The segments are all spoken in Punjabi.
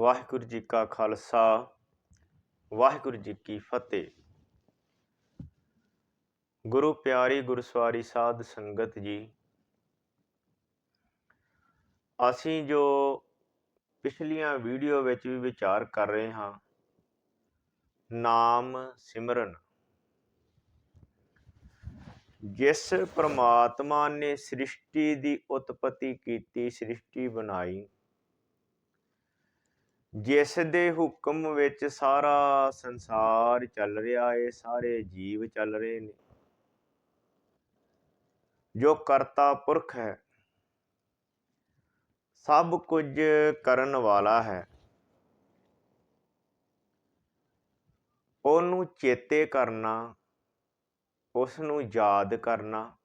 ਵਾਹਿਗੁਰੂ ਜੀ ਕਾ ਖਾਲਸਾ, ਵਾਹਿਗੁਰੂ ਜੀ ਕੀ ਫਤਿਹ। ਗੁਰੂ ਪਿਆਰੀ ਗੁਰਸਵਾਰੀ ਸਾਧ ਸੰਗਤ ਜੀ, ਅਸੀਂ ਜੋ ਪਿਛਲੀਆਂ ਵੀਡੀਓ ਵਿੱਚ ਵੀ ਵਿਚਾਰ ਕਰ ਰਹੇ ਹਾਂ, ਨਾਮ ਸਿਮਰਨ। ਜਿਸ ਪ੍ਰਮਾਤਮਾ ਨੇ ਸ੍ਰਿਸ਼ਟੀ ਦੀ ਉਤਪਤੀ ਕੀਤੀ, ਸ੍ਰਿਸ਼ਟੀ ਬਣਾਈ ਜਿਸ ਦੇ ਹੁਕਮ ਵਿੱਚ ਸਾਰਾ ਸੰਸਾਰ ਚੱਲ ਰਿਹਾ ਏ, ਸਾਰੇ ਜੀਵ ਚੱਲ ਰਹੇ ਨੇ। ਜੋ ਕਰਤਾ ਪੁਰਖ ਹੈ, ਸਭ ਕੁਝ ਕਰਨ ਵਾਲਾ ਹੈ। ਉਹਨੂੰ ਚੇਤੇ ਕਰਨਾ ਉਸ ਨੂੰ ਯਾਦ ਕਰਨਾ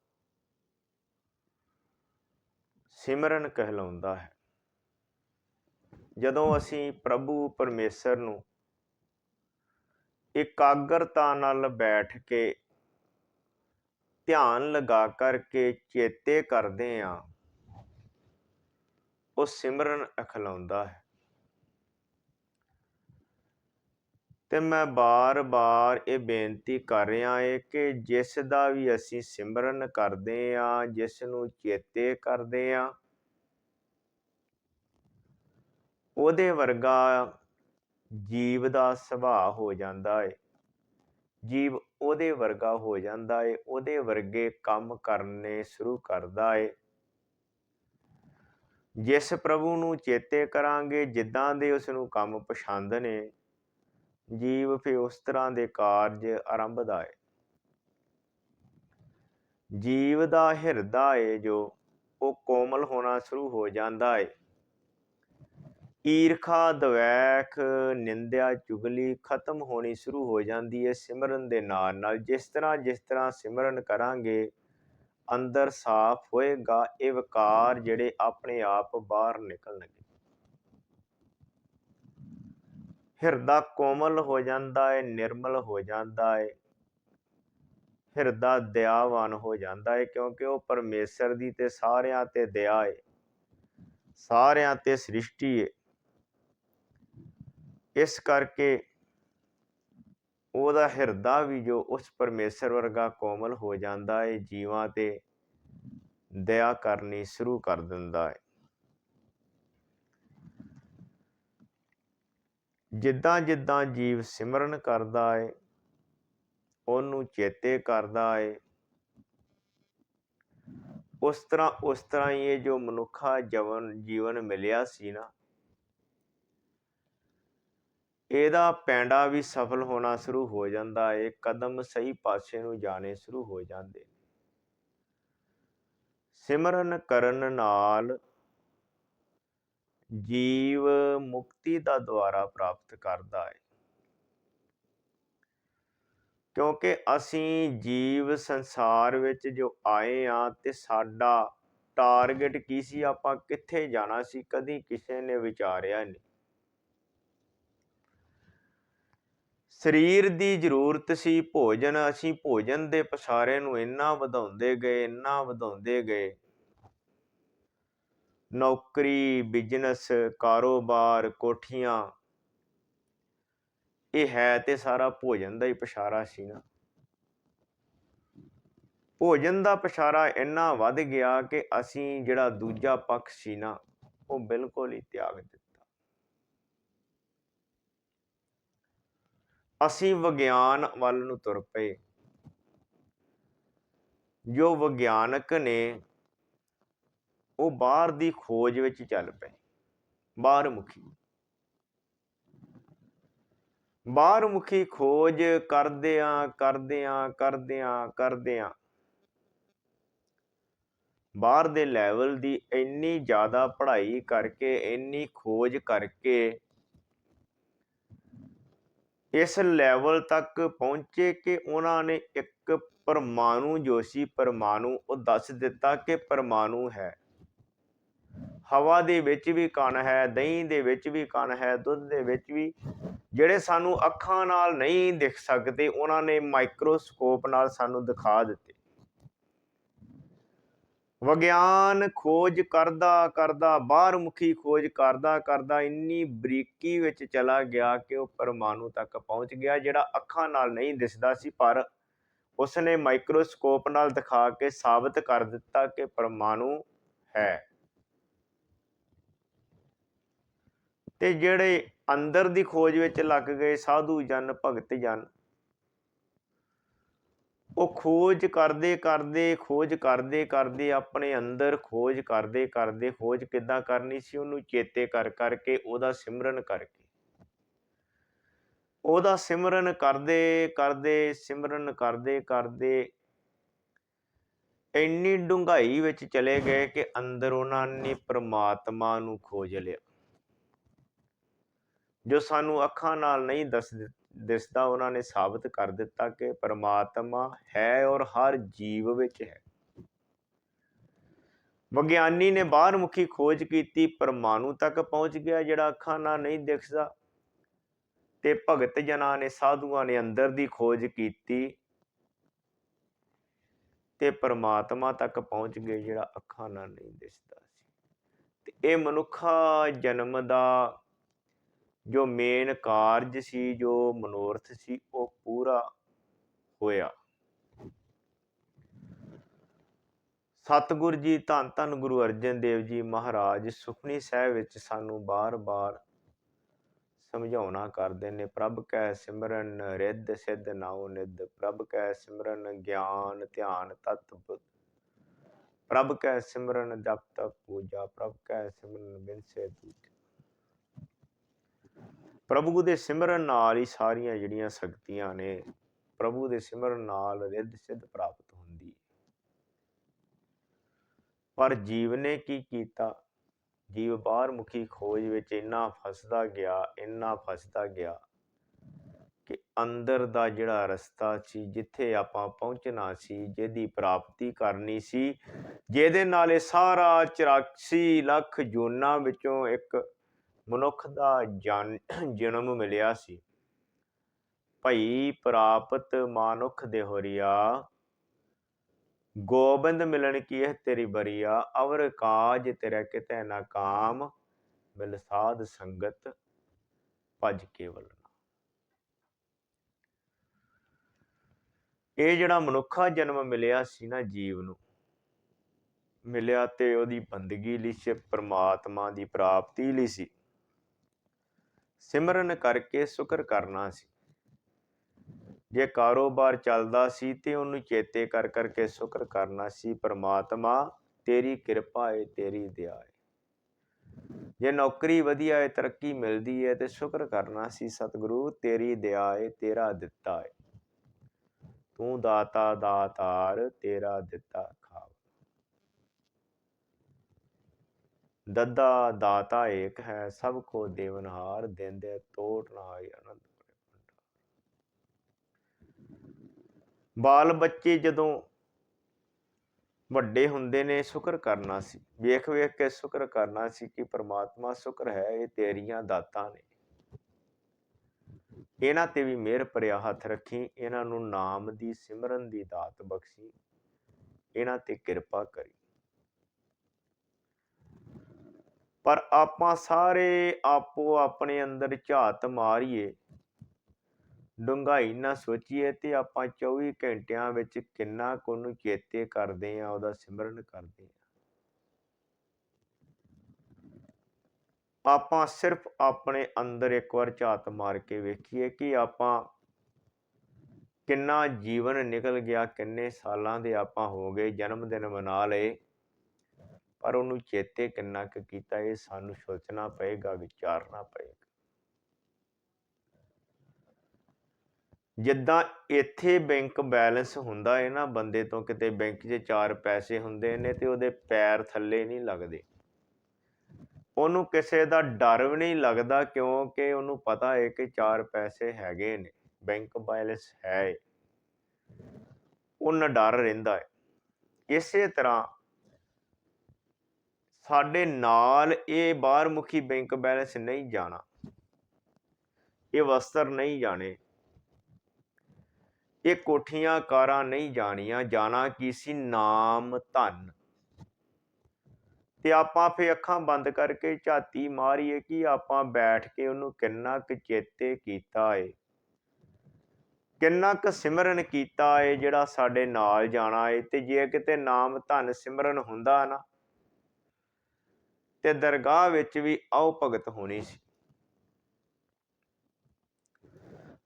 ਸਿਮਰਨ ਕਹਿਲਾਉਂਦਾ ਹੈ। ਜਦੋਂ ਅਸੀਂ ਪ੍ਰਭੂ ਪਰਮੇਸ਼ਰ ਨੂੰ ਇਕਾਗਰਤਾ ਨਾਲ ਬੈਠ ਕੇ ਧਿਆਨ ਲਗਾ ਕਰਕੇ ਚੇਤੇ ਕਰਦੇ ਆਂ ਉਹ ਸਿਮਰਨ ਅਖਲਾਉਂਦਾ ਹੈ। ਤੇ ਮੈਂ ਬਾਰ-ਬਾਰ ਇਹ ਬੇਨਤੀ ਕਰ ਰਿਹਾ ਏ ਕਿ ਜਿਸ ਦਾ ਵੀ ਅਸੀਂ ਸਿਮਰਨ ਕਰਦੇ ਆਂ ਜਿਸ ਨੂੰ ਚੇਤੇ ਕਰਦੇ ਆਂ ਉਹਦੇ ਵਰਗਾ ਜੀਵ ਦਾ ਸੁਭਾਅ ਹੋ ਜਾਂਦਾ ਏ। ਜੀਵ ਉਹਦੇ ਵਰਗਾ ਹੋ ਜਾਂਦਾ ਏ, ਉਹਦੇ ਵਰਗੇ ਕੰਮ ਕਰਨੇ ਸ਼ੁਰੂ ਕਰਦਾ ਏ। ਜਿਸ ਪ੍ਰਭੂ ਨੂੰ ਚੇਤੇ ਕਰਾਂਗੇ, ਜਿੱਦਾਂ ਦੇ ਉਸ ਨੂੰ ਕੰਮ ਪਸੰਦ ਨੇ, ਜੀਵ ਫਿਰ ਉਸ ਤਰ੍ਹਾਂ ਦੇ ਕਾਰਜ ਆਰੰਭਦਾ ਏ। ਜੀਵ ਦਾ ਹਿਰਦਾ ਏ ਜੋ, ਉਹ ਕੋਮਲ ਹੋਣਾ ਸ਼ੁਰੂ ਹੋ ਜਾਂਦਾ ਏ। ਈਰਖਾ, ਦਵੈਖ, ਨਿੰਦਿਆ, ਚੁਗਲੀ ਖਤਮ ਹੋਣੀ ਸ਼ੁਰੂ ਹੋ ਜਾਂਦੀ ਹੈ ਸਿਮਰਨ ਦੇ ਨਾਲ ਨਾਲ। ਜਿਸ ਤਰ੍ਹਾਂ ਜਿਸ ਤਰ੍ਹਾਂ ਸਿਮਰਨ ਕਰਾਂਗੇ, ਅੰਦਰ ਸਾਫ਼ ਹੋਏਗਾ ਇਹ ਵਿਕਾਰ ਜਿਹੜੇ ਆਪਣੇ ਆਪ ਬਾਹਰ ਨਿਕਲਣਗੇ। ਹਿਰਦਾ ਕੋਮਲ ਹੋ ਜਾਂਦਾ ਹੈ ਨਿਰਮਲ ਹੋ ਜਾਂਦਾ ਹੈ ਹਿਰਦਾ ਦਇਆਵਾਨ ਹੋ ਜਾਂਦਾ ਹੈ ਕਿਉਂਕਿ ਉਹ ਪਰਮੇਸ਼ਰ ਦੀ ਤੇ ਸਾਰਿਆਂ ਤੇ ਦਇਆ ਹੈ ਸਾਰਿਆਂ ਤੇ ਸ੍ਰਿਸ਼ਟੀ ਹੈ ਇਸ ਕਰਕੇ ਉਹਦਾ ਹਿਰਦਾ ਵੀ ਜੋ ਉਸ ਪਰਮੇਸ਼ਰ ਵਰਗਾ ਕੋਮਲ ਹੋ ਜਾਂਦਾ ਹੈ ਜੀਵਾਂ ਤੇ ਦਇਆ ਕਰਨੀ ਸ਼ੁਰੂ ਕਰ ਦਿੰਦਾ ਹੈ ਜਿੱਦਾਂ ਜਿੱਦਾਂ ਜੀਵ ਸਿਮਰਨ ਕਰਦਾ ਹੈ ਉਹਨੂੰ ਚੇਤੇ ਕਰਦਾ ਹੈ ਉਸ ਤਰ੍ਹਾਂ ਉਸ ਤਰ੍ਹਾਂ ਹੀ ਇਹ ਜੋ ਮਨੁੱਖਾ ਜਵਨ, ਜੀਵਨ ਮਿਲਿਆ ਸੀ ਨਾ ਇਹਦਾ ਪੈਂਡਾ ਵੀ ਸਫਲ ਹੋਣਾ ਸ਼ੁਰੂ ਹੋ ਜਾਂਦਾ ਹੈ ਕਦਮ ਸਹੀ ਪਾਸੇ ਨੂੰ ਜਾਣੇ ਸ਼ੁਰੂ ਹੋ ਜਾਂਦੇ ਨੇ। ਸਿਮਰਨ ਕਰਨ ਨਾਲ ਜੀਵ ਮੁਕਤੀ ਦਾ ਦੁਆਰਾ ਪ੍ਰਾਪਤ ਕਰਦਾ ਹੈ ਕਿਉਂਕਿ ਅਸੀਂ ਜੀਵ ਸੰਸਾਰ ਵਿੱਚ ਜੋ ਆਏ ਆ ਤੇ ਸਾਡਾ ਟਾਰਗੇਟ ਕੀ ਸੀ, ਆਪਾਂ ਕਿੱਥੇ ਜਾਣਾ ਸੀ, ਕਦੀ ਕਿਸੇ ਨੇ ਵਿਚਾਰਿਆ ਨਹੀਂ। ਸਰੀਰ ਦੀ ਜ਼ਰੂਰਤ ਸੀ, ਭੋਜਨ ਅਸੀਂ ਭੋਜਨ ਦੇ ਪਸਾਰੇ ਨੂੰ ਇੰਨਾ ਵਧਾਉਂਦੇ ਗਏ, ਇੰਨਾ ਵਧਾਉਂਦੇ ਗਏ। ਨੌਕਰੀ ਬਿਜ਼ਨਸ ਕਾਰੋਬਾਰ, ਕੋਠੀਆਂ, ਇਹ ਹੈ ਤੇ ਸਾਰਾ ਭੋਜਨ ਦਾ ਹੀ ਪਛਾਰਾ ਸੀ ਨਾ। ਭੋਜਨ ਦਾ ਪਛਾਰਾ ਇੰਨਾ ਵੱਧ ਗਿਆ ਕਿ ਅਸੀਂ ਜਿਹੜਾ ਦੂਜਾ ਪੱਖ ਸੀ ਨਾ, ਉਹ ਬਿਲਕੁਲ ਹੀ ਤਿਆਗ ਦਿੱਤਾ। ਅਸੀਂ ਵਿਗਿਆਨ ਵੱਲ ਨੂੰ ਤੁਰ ਪਏ। ਜੋ ਵਿਗਿਆਨਕ ਨੇ, ਉਹ ਬਾਹਰ ਦੀ ਖੋਜ ਵਿੱਚ ਚੱਲ ਪਏ। ਬਾਹਰ ਮੁਖੀ ਬਾਹਰ ਮੁਖੀ ਖੋਜ ਕਰਦਿਆਂ ਕਰਦਿਆਂ ਕਰਦਿਆਂ ਕਰਦਿਆਂ। ਬਾਹਰ ਦੇ ਲੈਵਲ ਦੀ ਇੰਨੀ ਜ਼ਿਆਦਾ ਪੜ੍ਹਾਈ ਕਰਕੇ, ਇੰਨੀ ਖੋਜ ਕਰਕੇ ਇਸ ਲੈਵਲ ਤੱਕ ਪਹੁੰਚੇ ਕਿ ਉਹਨਾਂ ਨੇ ਇੱਕ ਪਰਮਾਣੂ ਜੋਸ਼ੀ, ਪਰਮਾਣੂ ਉਹ ਦੱਸ ਦਿੱਤਾ ਕਿ ਪਰਮਾਣੂ ਹੈ। ਹਵਾ ਦੇ ਵਿੱਚ ਵੀ ਕਣ ਹੈ, ਦਹੀਂ ਦੇ ਵਿੱਚ ਵੀ ਕਣ ਹੈ, ਦੁੱਧ ਦੇ ਵਿੱਚ ਵੀ। ਜਿਹੜੇ ਸਾਨੂੰ ਅੱਖਾਂ ਨਾਲ ਨਹੀਂ ਦਿਖ ਸਕਦੇ, ਉਹਨਾਂ ਨੇ ਮਾਈਕਰੋਸਕੋਪ ਨਾਲ ਸਾਨੂੰ ਦਿਖਾ ਦਿੱਤੇ। ਵਿਗਿਆਨ ਖੋਜ ਕਰਦਾ ਕਰਦਾ ਬਾਹਰ ਮੁਖੀ ਖੋਜ ਕਰਦਾ ਕਰਦਾ ਇੰਨੀ ਬਰੀਕੀ ਵਿੱਚ ਚਲਾ ਗਿਆ ਕਿ ਉਹ ਪਰਮਾਣੂ ਤੱਕ ਪਹੁੰਚ ਗਿਆ, ਜਿਹੜਾ ਅੱਖਾਂ ਨਾਲ ਨਹੀਂ ਦਿਸਦਾ ਸੀ, ਪਰ ਉਸਨੇ ਮਾਈਕਰੋਸਕੋਪ ਨਾਲ ਦਿਖਾ ਕੇ ਸਾਬਤ ਕਰ ਦਿੱਤਾ ਕਿ ਪਰਮਾਣੂ ਹੈ। ਤੇ ਜਿਹੜੇ ਅੰਦਰ ਦੀ ਖੋਜ ਵਿੱਚ ਲੱਗ ਗਏ, ਸਾਧੂ ਜਨ, ਭਗਤ ਜਨ ਉਹ ਖੋਜ ਕਰਦੇ ਕਰਦੇ, ਖੋਜ ਕਰਦੇ ਕਰਦੇ, ਆਪਣੇ ਅੰਦਰ ਖੋਜ ਕਰਦੇ ਕਰਦੇ, ਖੋਜ ਕਿੱਦਾਂ ਕਰਨੀ ਸੀ, ਉਹਨੂੰ ਚੇਤੇ ਕਰ ਕਰਕੇ ਉਹਦਾ ਸਿਮਰਨ ਕਰਕੇ। ਉਹਦਾ ਸਿਮਰਨ ਕਰਦੇ ਕਰਦੇ, ਸਿਮਰਨ ਕਰਦੇ ਕਰਦੇ ਇੰਨੀ ਡੂੰਘਾਈ ਵਿੱਚ ਚਲੇ ਗਏ ਕਿ ਅੰਦਰ ਉਹਨਾਂ ਨੇ ਪ੍ਰਮਾਤਮਾ ਨੂੰ ਖੋਜ ਲਿਆ। ਜੋ ਸਾਨੂੰ ਅੱਖਾਂ ਨਾਲ ਨਹੀਂ ਦੱਸ ਦਿਸਦਾ ਉਹਨਾਂ ਨੇ ਸਾਬਤ ਕਰ ਦਿੱਤਾ ਕਿ ਪਰਮਾਤਮਾ ਹੈ ਔਰ ਹਰ ਜੀਵ ਵਿੱਚ ਹੈ। ਵਿਗਿਆਨੀ ਨੇ ਬਾਹਰਮੁਖੀ ਖੋਜ ਕੀਤੀ, ਪਰਮਾਣੂ ਤੱਕ ਪਹੁੰਚ ਗਿਆ, ਜਿਹੜਾ ਅੱਖਾਂ ਨਾਲ ਨਹੀਂ ਦਿਖਦਾ। ਤੇ ਭਗਤ ਜਨਾਂ ਨੇ ਸਾਧੂਆਂ ਨੇ ਅੰਦਰ ਦੀ ਖੋਜ ਕੀਤੀ ਤੇ ਪਰਮਾਤਮਾ ਤੱਕ ਪਹੁੰਚ ਗਏ ਜਿਹੜਾ ਅੱਖਾਂ ਨਾਲ ਨਹੀਂ ਦਿਸਦਾ ਸੀ। ਤੇ ਇਹ ਮਨੁੱਖਾ ਜਨਮ ਦਾ ਜੋ ਮੇਨ ਕਾਰਜ ਸੀ, ਜੋ ਮਨੋਰਥ ਸੀ, ਉਹ ਪੂਰਾ ਹੋਇਆ। ਸਤਿਗੁਰ ਜੀ, ਧੰਨ ਧੰਨ ਗੁਰੂ ਅਰਜਨ ਦੇਵ ਜੀ ਮਹਾਰਾਜ, ਸੁਖਨੀ ਸਾਹਿਬ ਵਿੱਚ ਸਾਨੂੰ ਬਾਰ-ਬਾਰ ਸਮਝਾਉਣਾ ਕਰਦੇ ਨੇ, ਪ੍ਰਭ ਕੈ ਸਿਮਰਨ, ਰਿੱਧ ਸਿੱਧ ਨਾਉ ਨਿਧ, ਪ੍ਰਭ ਕੈ ਸਿਮਰਨ ਗਿਆਨ ਧਿਆਨ ਤਤ ਪ੍ਰਭ ਕੈ ਸਿਮਰਨ ਜਪ ਤਪ ਪੂਜਾ, ਪ੍ਰਭ ਕੈ ਸਿਮਰਨ ਬਿਨਸੇ ਦੂਜਾ। ਪ੍ਰਭੂ ਦੇ ਸਿਮਰਨ ਨਾਲ ਹੀ ਸਾਰੀਆਂ ਜਿਹੜੀਆਂ ਸ਼ਕਤੀਆਂ ਨੇ, ਪ੍ਰਭੂ ਦੇ ਸਿਮਰਨ ਨਾਲ ਰਿੱਧ ਸਿੱਧ ਪ੍ਰਾਪਤ ਹੁੰਦੀ। ਪਰ ਜੀਵ ਨੇ ਕੀ ਕੀਤਾ? ਜੀਵ ਬਾਹਰ ਮੁਖੀ ਖੋਜ ਵਿੱਚ ਇੰਨਾ ਫਸਦਾ ਗਿਆ, ਇੰਨਾ ਫਸਦਾ ਗਿਆ ਕਿ ਅੰਦਰ ਦਾ ਜਿਹੜਾ ਰਸਤਾ ਸੀ, ਜਿੱਥੇ ਆਪਾਂ ਪਹੁੰਚਣਾ ਸੀ, ਜਿਹਦੀ ਪ੍ਰਾਪਤੀ ਕਰਨੀ ਸੀ, ਜਿਹਦੇ ਨਾਲ ਇਹ ਸਾਰਾ 84 ਲੱਖ ਜੂਨਾਂ ਵਿੱਚੋਂ ਇੱਕ ਮਨੁੱਖ ਦਾ ਜਨਮ ਮਿਲਿਆ ਸੀ। ਭਈ ਪ੍ਰਾਪਤ ਮਾਨੁਖ ਦੇ ਹੋਰੀਆ, ਗੋਬਿੰਦ ਮਿਲਣ ਕੀ ਹੈ ਤੇਰੀ ਬਰੀਆ? ਅਵਰ ਕਾਜ ਤੇਰਾ ਕਿਤੇ ਨਾ ਕਾਮ, ਮਿਲ ਸਾਧ ਸੰਗਤ ਭਜ ਕੇਵਲ ਇਹ ਜਿਹੜਾ ਮਨੁੱਖਾ ਜਨਮ ਮਿਲਿਆ ਸੀ ਨਾ ਜੀਵ ਨੂੰ, ਮਿਲਿਆ ਤੇ ਉਹਦੀ ਬੰਦਗੀ ਲਈ ਸੀ ਪਰਮਾਤਮਾ ਦੀ ਪ੍ਰਾਪਤੀ ਲਈ ਸੀ। ਸਿਮਰਨ ਕਰਕੇ ਸ਼ੁਕਰ ਕਰਨਾ ਸੀ। ਜੇ ਕਾਰੋਬਾਰ ਚੱਲਦਾ ਸੀ ਤੇ ਉਹਨੂੰ ਚੇਤੇ ਕਰ ਕਰਕੇ ਸ਼ੁਕਰ ਕਰਨਾ ਸੀ, ਪ੍ਰਮਾਤਮਾ, ਤੇਰੀ ਕਿਰਪਾ ਏ, ਤੇਰੀ ਦਇਆ ਏ। ਜੇ ਨੌਕਰੀ ਵਧੀਆ ਏ, ਤਰੱਕੀ ਮਿਲਦੀ ਹੈ ਤੇ ਸ਼ੁਕਰ ਕਰਨਾ ਸੀ, ਸਤਿਗੁਰੂ, ਤੇਰੀ ਦਇਆ ਏ, ਤੇਰਾ ਦਿੱਤਾ ਏ। ਤੂੰ ਦਾਤਾ, ਦਾਤਾਰ, ਤੇਰਾ ਦਿੱਤਾ ਖਾ ਦੱਦਾ ਦਾਤਾ ਏਕ ਹੈ, ਸਭ ਕੋ ਦੇਵਨਹਾਰ ਦਿੰਦੇ ਤੋਟ ਨਾ ਆਈ ਅਨੰਦ ਬਾਲ ਬੱਚੇ ਜਦੋਂ ਵੱਡੇ ਹੁੰਦੇ ਨੇ, ਸ਼ੁਕਰ ਕਰਨਾ ਸੀ। ਵੇਖ ਵੇਖ ਕੇ ਸ਼ੁਕਰ ਕਰਨਾ ਸੀ ਕਿ ਪ੍ਰਮਾਤਮਾ ਸ਼ੁਕਰ ਹੈ, ਇਹ ਤੇਰੀਆਂ ਦਾਤਾਂ ਨੇ। ਇਹਨਾਂ ਤੇ ਵੀ ਮਿਹਰ ਭਰਿਆ ਹੱਥ ਰੱਖੀ, ਇਹਨਾਂ ਨੂੰ ਨਾਮ ਦੀ ਸਿਮਰਨ ਦੀ ਦਾਤ ਬਖਸ਼ੀ, ਇਹਨਾਂ ਤੇ ਕਿਰਪਾ ਕਰੀ। ਪਰ ਆਪਾਂ ਸਾਰੇ ਆਪੋ ਆਪਣੇ ਅੰਦਰ ਝਾਤ ਮਾਰੀਏ। ਡੁੰਗਾਈ ਨਾ ਸੋਚੀਏ ਤੇ ਆਪਾਂ 24 ਘੰਟਿਆਂ ਵਿੱਚ ਕਿੰਨਾ ਕੁ ਨੂੰ ਚੇਤੇ ਕਰਦੇ ਆ ਉਹਦਾ ਸਿਮਰਨ ਕਰਦੇ ਆ ਆਪਾਂ ਸਿਰਫ ਆਪਣੇ ਅੰਦਰ ਇੱਕ ਵਾਰ ਝਾਤ ਮਾਰ ਕੇ ਵੇਖੀਏ ਕਿ ਆਪਾਂ ਕਿੰਨਾ ਜੀਵਨ ਨਿਕਲ ਗਿਆ, ਕਿੰਨੇ ਸਾਲਾਂ ਦੇ ਆਪਾਂ ਹੋ ਗਏ, ਜਨਮ ਦਿਨ ਮਨਾ ਲਏ। ਪਰ ਉਹਨੂੰ ਚੇਤੇ ਕਿੰਨਾ ਕੁ ਕੀਤਾ, ਇਹ ਸਾਨੂੰ ਸੋਚਣਾ ਪਏਗਾ, ਵਿਚਾਰਨਾ ਪਏਗਾ। ਜਿੱਦਾਂ ਇੱਥੇ ਬੈਂਕ ਬੈਲੈਂਸ ਹੁੰਦਾ ਹੈ ਨਾ, ਬੰਦੇ ਤੋਂ ਕਿਤੇ ਬੈਂਕ 'ਚ ਚਾਰ ਪੈਸੇ ਹੁੰਦੇ ਨੇ ਤੇ ਉਹਦੇ ਪੈਰ ਥੱਲੇ ਨਹੀਂ ਲੱਗਦੇ। ਉਹਨੂੰ ਕਿਸੇ ਦਾ ਡਰ ਵੀ ਨਹੀਂ ਲੱਗਦਾ, ਕਿਉਂਕਿ ਉਹਨੂੰ ਪਤਾ ਹੈ ਕਿ ਚਾਰ ਪੈਸੇ ਹੈਗੇ ਨੇ, ਬੈਂਕ ਬੈਲੈਂਸ ਹੈ ਉਹਨਾਂ ਡਰ ਰਹਿੰਦਾ ਹੈ ਇਸੇ ਤਰ੍ਹਾਂ ਸਾਡੇ ਨਾਲ ਇਹ ਬਾਹਰਮੁਖੀ ਬੈਂਕ ਬੈਲੈਂਸ ਨਹੀਂ ਜਾਣਾ। ਇਹ ਵਸਤਰ ਨਹੀਂ ਜਾਣੇ। ਇਹ ਕੋਠੀਆਂ ਕਾਰਾਂ ਨਹੀਂ ਜਾਣੀਆਂ। ਜਾਣਾ ਕੀ ਸੀ? ਨਾਮ, ਧਨ। ਤੇ ਆਪਾਂ ਫੇ ਅੱਖਾਂ ਬੰਦ ਕਰਕੇ ਝਾਤੀ ਮਾਰੀਏ ਕਿ ਆਪਾਂ ਬੈਠ ਕੇ ਉਹਨੂੰ ਕਿੰਨਾ ਕੁ ਚੇਤੇ ਕੀਤਾ ਏ। ਕਿੰਨਾ ਕੁ ਸਿਮਰਨ ਕੀਤਾ ਏ ਜਿਹੜਾ ਸਾਡੇ ਨਾਲ ਜਾਣਾ ਏ। ਤੇ ਜੇ ਕਿਤੇ ਨਾਮ, ਧਨ, ਸਿਮਰਨ ਹੁੰਦਾ ਨਾ ਤੇ ਦਰਗਾਹ ਵਿੱਚ ਵੀ ਆਓ ਭਗਤ ਹੋਣੀ ਸੀ।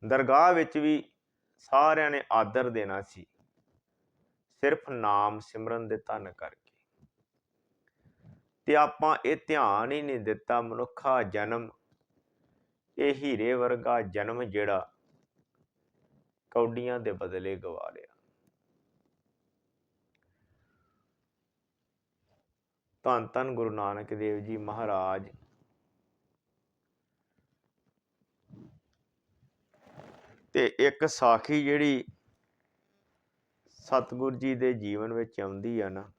ਦਰਗਾਹ ਵਿੱਚ ਵੀ ਸਾਰਿਆਂ ਨੇ ਆਦਰ ਦੇਣਾ ਸੀ। ਸਿਰਫ ਨਾਮ ਸਿਮਰਨ ਦੇ ਧਨ ਕਰਕੇ। ਤੇ ਆਪਾਂ ਇਹ ਧਿਆਨ ਹੀ ਨਹੀਂ ਦਿੱਤਾ ਮਨੁੱਖਾ ਜਨਮ। ਇਹ ਹੀਰੇ ਵਰਗਾ ਜਨਮ ਜਿਹੜਾ ਕੌਡੀਆਂ ਦੇ ਬਦਲੇ ਗਵਾ ਲਿਆ। ਧੰਨ ਧੰਨ ਗੁਰੂ ਨਾਨਕ ਦੇਵ ਜੀ ਮਹਾਰਾਜ। ਤੇ ਇੱਕ ਸਾਖੀ ਜਿਹੜੀ ਸਤਿਗੁਰ ਜੀ ਦੇ ਜੀਵਨ ਵਿੱਚ ਆਉਂਦੀ ਆ ਨਾ,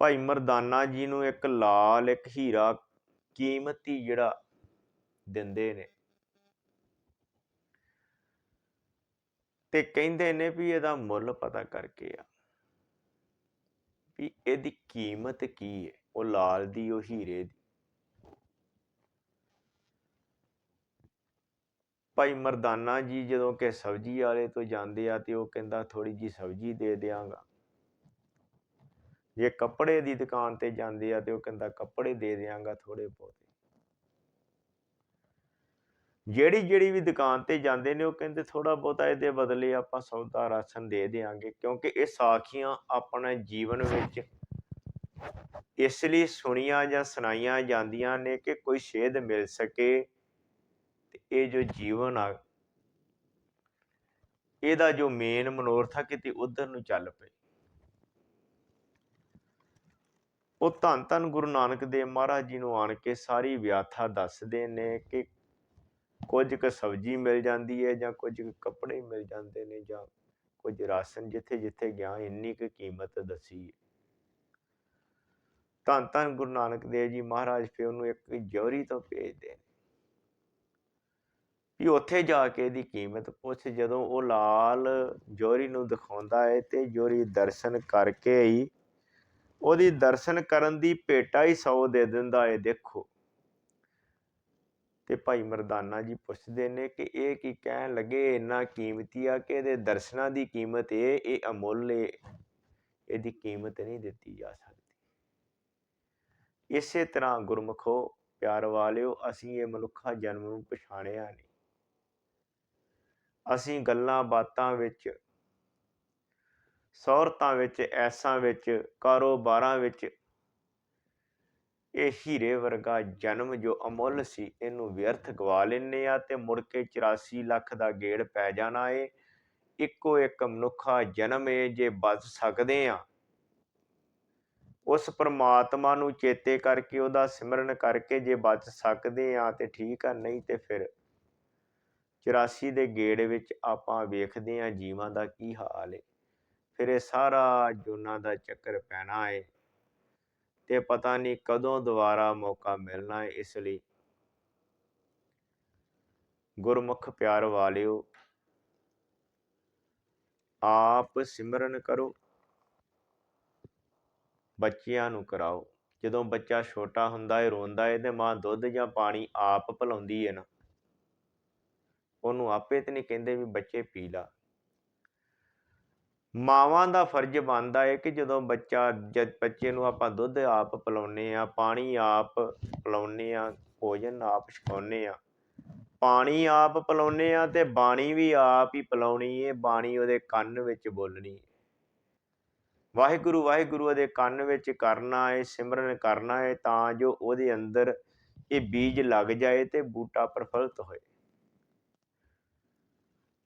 ਭਾਈ ਮਰਦਾਨਾ ਜੀ ਨੂੰ ਇੱਕ ਲਾਲ, ਇੱਕ ਹੀਰਾ ਕੀਮਤੀ ਜਿਹੜਾ ਦਿੰਦੇ ਨੇ। ਤੇ ਕਹਿੰਦੇ ਨੇ ਵੀ ਇਹਦਾ ਮੁੱਲ ਪਤਾ ਕਰਕੇ ਆ। ਵੀ ਇਹਦੀ ਕੀਮਤ ਕੀ ਹੈ ਉਹ ਲਾਲ ਦੀ, ਉਹ ਹੀਰੇ ਦੀ। ਭਾਈ ਮਰਦਾਨਾ ਜੀ ਜਦੋਂ ਕਿ ਸਬਜ਼ੀ ਵਾਲੇ ਤੋਂ ਜਾਂਦੇ ਆ ਤੇ ਉਹ ਕਹਿੰਦਾ ਥੋੜੀ ਜੀ ਸਬਜ਼ੀ ਦੇ ਦਿਆਂਗਾ। ਜੇ ਕੱਪੜੇ ਦੀ ਦੁਕਾਨ ਤੇ ਜਾਂਦੇ ਆ ਤੇ ਉਹ ਕਹਿੰਦਾ, ਕੱਪੜੇ ਦੇ ਦਿਆਂਗਾ ਥੋੜੇ ਬਹੁਤੇ। ਜਿਹੜੀ ਜਿਹੜੀ ਵੀ ਦੁਕਾਨ ਤੇ ਜਾਂਦੇ ਨੇ, ਉਹ ਕਹਿੰਦੇ ਥੋੜਾ ਬਹੁਤਾ ਇਹਦੇ ਬਦਲੇ ਆਪਾਂ ਸੌਦਾ ਰਾਸ਼ਨ ਦੇ ਦੇਾਂਗੇ ਕਿਉਂਕਿ ਇਹ ਸਾਖੀਆਂ ਆਪਣੇ ਜੀਵਨ ਵਿੱਚ ਇਸ ਲਈ ਸੁਣੀਆਂ ਜਾਂ ਸੁਣਾਈਆਂ ਜਾਂਦੀਆਂ ਨੇ ਕਿ ਕੋਈ ਸ਼ੇਧ ਮਿਲ ਸਕੇ ਤੇ ਇਹ ਜੋ ਜੀਵਨ ਆ, ਇਹਦਾ ਜੋ ਮੇਨ ਮਨੋਰਥ ਆ ਕਿਤੇ ਉਧਰ ਨੂੰ ਚੱਲ ਪਏ। ਉਹ ਧੰਨ ਧੰਨ ਗੁਰੂ ਨਾਨਕ ਦੇਵ ਮਹਾਰਾਜ ਜੀ ਨੂੰ ਆਣ ਕੇ ਸਾਰੀ ਵਿਆਥਾ ਦੱਸਦੇ ਨੇ ਕਿ ਕੁਝ ਕੁ ਸਬਜ਼ੀ ਮਿਲ ਜਾਂਦੀ ਹੈ ਜਾਂ ਕੁਝ ਕੁ ਕੱਪੜੇ ਮਿਲ ਜਾਂਦੇ ਨੇ ਜਾਂ ਕੁਝ ਰਾਸ਼ਨ ਜਿੱਥੇ ਜਿੱਥੇ ਗਿਆ ਇੰਨੀ ਕੁ ਕੀਮਤ ਦੱਸੀ ਧੰਨ ਧੰਨ ਗੁਰੂ ਨਾਨਕ ਦੇਵ ਜੀ ਮਹਾਰਾਜ ਫਿਰ ਉਹਨੂੰ ਇੱਕ ਜੌਹਰੀ ਤੋਂ ਭੇਜਦੇ ਨੇ। ਵੀ ਉੱਥੇ ਜਾ ਕੇ ਇਹਦੀ ਕੀਮਤ ਪੁੱਛ, ਜਦੋਂ ਉਹ ਲਾਲ ਜੋਰੀ ਨੂੰ ਦਿਖਾਉਂਦਾ ਹੈ ਤੇ ਜੋਰੀ ਦਰਸ਼ਨ ਕਰਕੇ ਹੀ ਉਹਦੀ ਦਰਸ਼ਨ ਕਰਨ ਦੀ ਭੇਟਾ ਹੀ 100 ਦੇ ਦਿੰਦਾ ਹੈ, ਦੇਖੋ। ਤੇ ਭਾਈ ਮਰਦਾਨਾ ਜੀ ਪੁੱਛਦੇ ਨੇ ਕਿ ਇਹ ਕੀ ਕਹਿਣ ਲੱਗੇ? ਇੰਨਾ ਕੀਮਤੀ ਆ ਕਿ ਇਹਦੇ ਦਰਸ਼ਨਾਂ ਦੀ ਕੀਮਤ ਇਹ ਇਹ ਅਮੁੱਲ ਏ। ਇਹਦੀ ਕੀਮਤ ਨਹੀਂ ਦਿੱਤੀ ਜਾ ਸਕਦੀ। ਇਸੇ ਤਰ੍ਹਾਂ ਗੁਰਮਖੋ, ਪਿਆਰ ਵਾਲਿਓ, ਅਸੀਂ ਇਹ ਮਨੁੱਖਾ ਜਨਮ ਨੂੰ ਪਛਾਣਿਆ ਨਹੀਂ। ਅਸੀਂ ਗੱਲਾਂ ਬਾਤਾਂ ਵਿੱਚ, ਸੌਰਤਾਂ ਵਿੱਚ, ਐਸਾਂ ਵਿੱਚ, ਕਾਰੋਬਾਰਾਂ ਵਿੱਚ ਇਹ ਹੀਰੇ ਵਰਗਾ ਜਨਮ ਜੋ ਅਮੁੱਲ ਸੀ, ਇਹਨੂੰ ਵਿਅਰਥ ਗਵਾ ਲੈਨੇ ਆ ਤੇ ਮੁੜ ਕੇ 84 ਲੱਖ ਦਾ ਗੇੜ ਪੈ ਜਾਣਾ ਏ। ਇੱਕੋ ਇੱਕ ਮਨੁੱਖਾ ਜਨਮ ਏ ਜੇ ਬਚ ਸਕਦੇ ਆ। ਉਸ ਪਰਮਾਤਮਾ ਨੂੰ ਚੇਤੇ ਕਰਕੇ ਉਹਦਾ ਸਿਮਰਨ ਕਰਕੇ ਜੇ ਬਚ ਸਕਦੇ ਆ ਤੇ ਠੀਕ ਆ, ਨਹੀਂ ਤੇ ਫਿਰ 84 ਦੇ ਗੇੜ ਵਿੱਚ ਆਪਾਂ ਵੇਖਦੇ ਆ ਜੀਵਾਂ ਦਾ ਕੀ ਹਾਲ ਏ। ਫਿਰ ਇਹ ਸਾਰਾ ਜੁਨਾ ਦਾ ਚੱਕਰ ਪੈਣਾ ਏ। ਤੇ ਪਤਾ ਨਹੀਂ ਕਦੋਂ ਦੁਬਾਰਾ ਮੌਕਾ ਮਿਲਣਾ ਹੈ ਇਸ ਲਈ। ਗੁਰਮੁਖ ਪਿਆਰ ਵਾਲਿਓ, ਆਪ ਸਿਮਰਨ ਕਰੋ। ਬੱਚਿਆਂ ਨੂੰ ਕਰਾਓ। ਜਦੋਂ ਬੱਚਾ ਛੋਟਾ ਹੁੰਦਾ ਹੈ, ਰੋਂਦਾ ਹੈ ਤੇ ਮਾਂ ਦੁੱਧ ਜਾਂ ਪਾਣੀ ਆਪ ਪਿਲਾਉਂਦੀ ਹੈ ਨਾ। ਉਹਨੂੰ ਆਪੇ ਤੇ ਨਹੀਂ ਕਹਿੰਦੇ ਵੀ ਬੱਚੇ ਪੀ ਲਾ। ਮਾਵਾਂ ਦਾ ਫਰਜ਼ ਬਣਦਾ ਹੈ ਕਿ ਜਦੋਂ ਬੱਚਾ, ਜਦ ਬੱਚੇ ਨੂੰ ਆਪਾਂ ਦੁੱਧ ਆਪ ਪਿਲਾਉਨੇ ਆ ਪਾਣੀ ਆਪ ਪਿਲਾਉਨੇ ਆ ਭੋਜਨ ਆਪ ਛਕਾਉਨੇ ਆ ਪਾਣੀ ਆਪ ਪਿਲਾਉਨੇ ਆ ਤੇ ਬਾਣੀ ਵੀ ਆਪ ਹੀ ਪਿਲਾਉਣੀ ਏ, ਬਾਣੀ ਉਹਦੇ ਕੰਨ ਵਿੱਚ ਬੋਲਣੀ ਵਾਹਿਗੁਰੂ ਵਾਹਿਗੁਰੂ ਉਹਦੇ ਕੰਨ ਵਿੱਚ ਕਰਨਾ ਏ, ਸਿਮਰਨ ਕਰਨਾ ਏ, ਤਾਂ ਜੋ ਉਹਦੇ ਅੰਦਰ ਇਹ ਬੀਜ ਲੱਗ ਜਾਏ ਤੇ ਬੂਟਾ ਪ੍ਰਫੁੱਲਤ ਹੋਏ।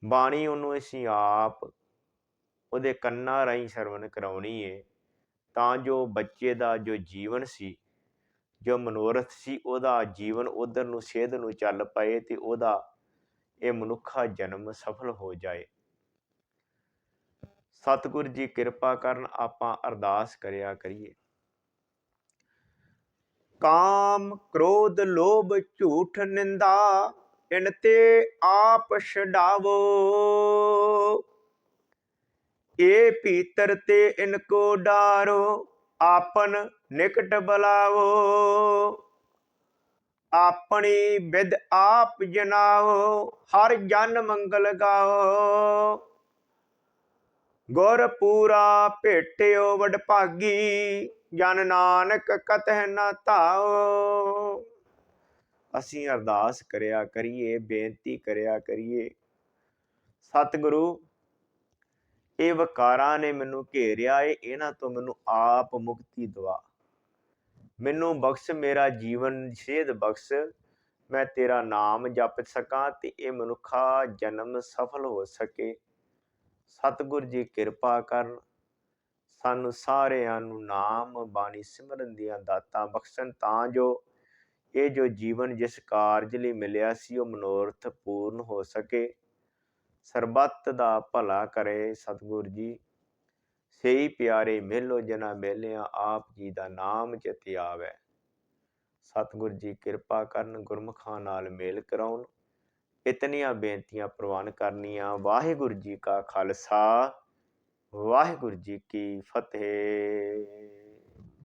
ਬਾਣੀ ਉਹਨੂੰ ਅਸੀਂ ਆਪ ਉਹਦੇ ਕੰਨਾਂ ਰਾਹੀਂ ਸਰਵਣ ਕਰਾਉਣੀ ਏ। ਤਾਂ ਜੋ ਬੱਚੇ ਦਾ ਜੋ ਜੀਵਨ ਸੀ, ਜੋ ਮਨੋਰਥ ਸੀ, ਉਹਦਾ ਜੀਵਨ ਉਧਰ ਨੂੰ, ਸੇਧ ਨੂੰ ਚੱਲ ਪਏ ਤੇ ਉਹਦਾ ਇਹ ਮਨੁੱਖਾ ਜਨਮ ਸਫਲ ਹੋ ਜਾਏ। ਸਤਿਗੁਰ ਜੀ ਕਿਰਪਾ ਕਰਨ ਆਪਾਂ ਅਰਦਾਸ ਕਰਿਆ ਕਰੀਏ। ਕਾਮ ਕ੍ਰੋਧ ਲੋਭ ਝੂਠ ਨਿੰਦਾ, ਇਨ ਤੇ ਆਪ ਛਡਾਵੋ। ਇਹ ਭੀਤਰ ਤੇ ਇਨਕੋ ਡਾਰੋ, ਆਪਨ ਨਿਕਟ ਬਲਾਵੋ। ਆਪਣੀ ਵਿਦ ਆਪ ਜਨਾਓ ਹਰ ਜਨ ਮੰਗਲ ਗਾਓ ਗੁਰ ਪੂਰਾ ਭੇਟਿਓ ਵਡ ਭਾਗੀ ਜਨ ਨਾਨਕ ਕਤਹਿ ਨਾ ਧਾਓ ਅਸੀਂ ਅਰਦਾਸ ਕਰਿਆ ਕਰੀਏ, ਬੇਨਤੀ ਕਰਿਆ ਕਰੀਏ। ਸਤਿਗੁਰੂ ਇਹ ਵਕਾਰਾਂ ਨੇ ਮੈਨੂੰ ਘੇਰਿਆ ਏ ਇਹਨਾਂ ਤੋਂ ਮੈਨੂੰ ਆਪ ਮੁਕਤੀ ਦਵਾ। ਮੈਨੂੰ ਬਖਸ਼, ਮੇਰਾ ਜੀਵਨ ਸੇਧ ਬਖਸ਼, ਮੈਂ ਤੇਰਾ ਨਾਮ ਜਪ ਸਕਾਂ ਤੇ ਇਹ ਮਨੁੱਖਾ ਜਨਮ ਸਫਲ ਹੋ ਸਕੇ। ਸਤਿਗੁਰ ਜੀ ਕਿਰਪਾ ਕਰਨ, ਸਾਨੂੰ ਸਾਰਿਆਂ ਨੂੰ ਨਾਮ ਬਾਣੀ ਸਿਮਰਨ ਦੀਆਂ ਦਾਤਾਂ ਬਖਸ਼ਣ ਤਾਂ ਜੋ ਇਹ ਜੋ ਜੀਵਨ ਜਿਸ ਕਾਰਜ ਲਈ ਮਿਲਿਆ ਸੀ, ਉਹ ਮਨੋਰਥ ਪੂਰਨ ਹੋ ਸਕੇ। ਸਰਬੱਤ ਦਾ ਭਲਾ ਕਰੇ ਸਤਿਗੁਰ ਜੀ। ਸਹੀ ਪਿਆਰੇ ਮਿਲੋ ਜਨਾ ਮੇਲਿਆ, ਆਪ ਜੀ ਦਾ ਨਾਮ ਚਿਤ ਆਵੇ। ਸਤਿਗੁਰ ਜੀ ਕਿਰਪਾ ਕਰਨ, ਗੁਰਮੁਖਾਂ ਨਾਲ ਮੇਲ ਕਰਾਉਣ। ਇਤਨੀਆਂ ਬੇਨਤੀਆਂ ਪ੍ਰਵਾਨ ਕਰਨੀਆਂ। ਵਾਹਿਗੁਰੂ ਜੀ ਕਾ ਖਾਲਸਾ, ਵਾਹਿਗੁਰੂ ਜੀ ਕੀ ਫਤਿਹ।